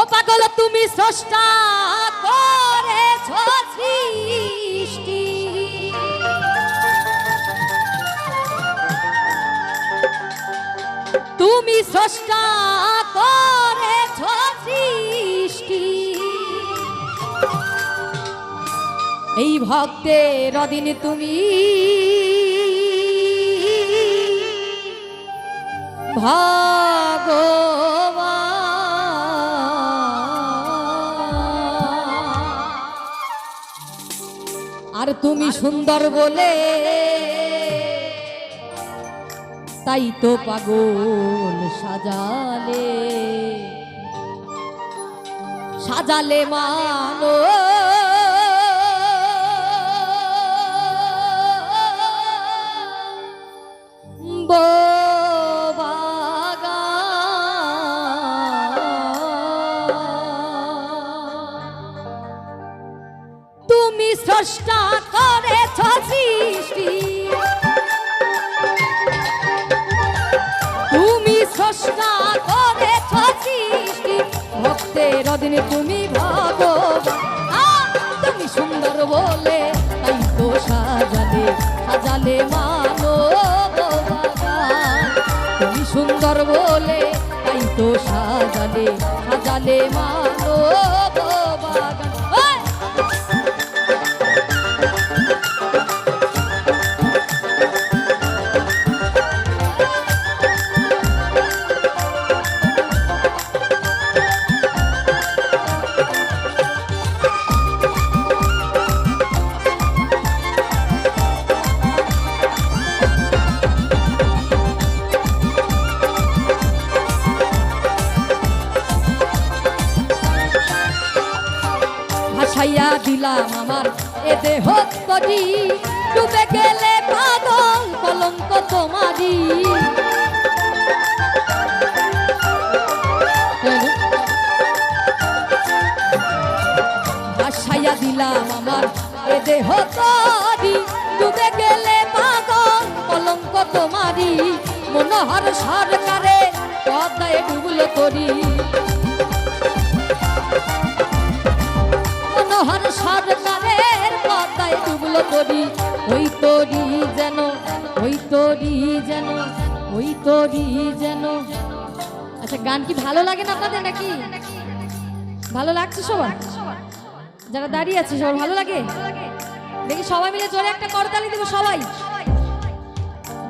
ও পাগল, তুমি স্রষ্টা করেছ সৃষ্টি। তুমি স্রষ্টা করেছ সৃষ্টি। এই ভক্তের অদিনে তুমি ভগবান আর তুমি সুন্দর বলে তাই তো পাগল সাজালে। সাজালে মানো স্রষ্টা করেছ সৃষ্টি তুমি স্রষ্টা করেছ সৃষ্টি ভক্তের অধীনে তুমি ভগবান। তুমি সুন্দর বলে তাই তো সাজালে সাজালে মানো তুমি সুন্দর বলে তাই তো সাজালে সাজালে মানো ভাসাইয়া দিলাম আমার এ দেহ তরি ডুবে গেলে পাগল কলঙ্ক তোমারি ভাসাইয়া দিলাম আমার এ দেহ ডুবে গেলে পাগল কলঙ্ক তোমারি মনোহর সরকারে পদ্মায় ডুবলো করি তরি ওই তরি যেন, ওই তরি যেন, ওই তরি যেন। আচ্ছা গান কি ভালো লাগে না আপনাদের নাকি? ভালো লাগছে সবার? যারা দাঁড়িয়ে আছে, সবার ভালো লাগে? দেখি সবাই মিলে জোরে একটা করতালি দিব সবাই।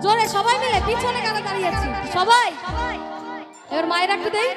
জোরে সবাই মিলে, পিছনে কারা দাঁড়িয়ে আছি? সবাই? এবার মায়ের একটু দেই।